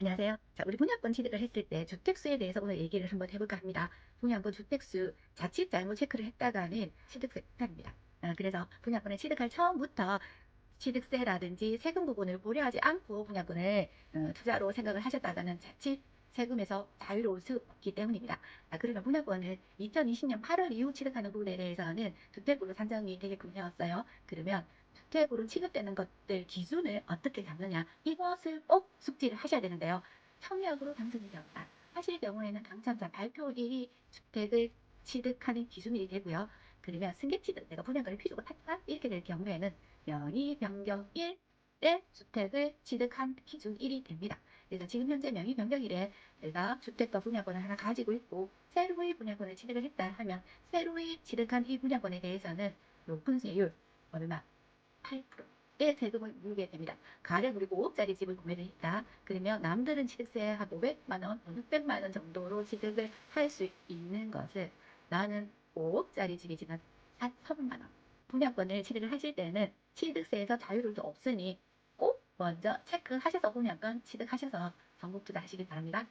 안녕하세요. 자, 우리 분양권 취득을 했을 때 주택수에 대해서 오늘 얘기를 한번 해볼까 합니다. 분양권 주택수 자칫 잘못 체크를 했다가는 취득세 탈입니다. 어, 그래서 분양권을 취득할 처음부터 취득세라든지 세금 부분을 고려하지 않고 분양권을 어, 투자로 생각을 하셨다가는 자칫 세금에서 자유로울 수 없기 때문입니다. 아, 그러면 분양권을 2020년 8월 이후 취득하는 부분에 대해서는 주택으로 산정이 되겠군요.였어요. 그러면 주택으로 취급되는 것들 기준을 어떻게 잡느냐 이것을 꼭 숙지를 하셔야 되는데요. 청약으로 당첨이 되었다 하실 경우에는 당첨자 발표일이 주택을 취득하는 기준일이 되고요. 그러면 승계 취득 내가 분양권을 피주고 탔다 이렇게 될 경우에는 명의 변경 일 때 주택을 취득한 기준일이 됩니다. 그래서 지금 현재 명의 변경일에 내가 주택과 분양권을 하나 가지고 있고 새로이 분양권을 취득을 했다 하면 새로이 취득한 이 분양권에 대해서는 높은 세율 얼마 8%의 세금을 물게 됩니다. 가령 그리고 5억짜리 집을 구매를 했다. 그러면 남들은 취득세 한 500만원, 600만원 정도로 취득을 할 수 있는 것을 나는 5억짜리 집이지만 한 1000만원. 분양권을 취득을 하실 때는 취득세에서 자유로울 수 없으니 꼭 먼저 체크하셔서 분양권 취득하셔서 전국 투자하시길 바랍니다.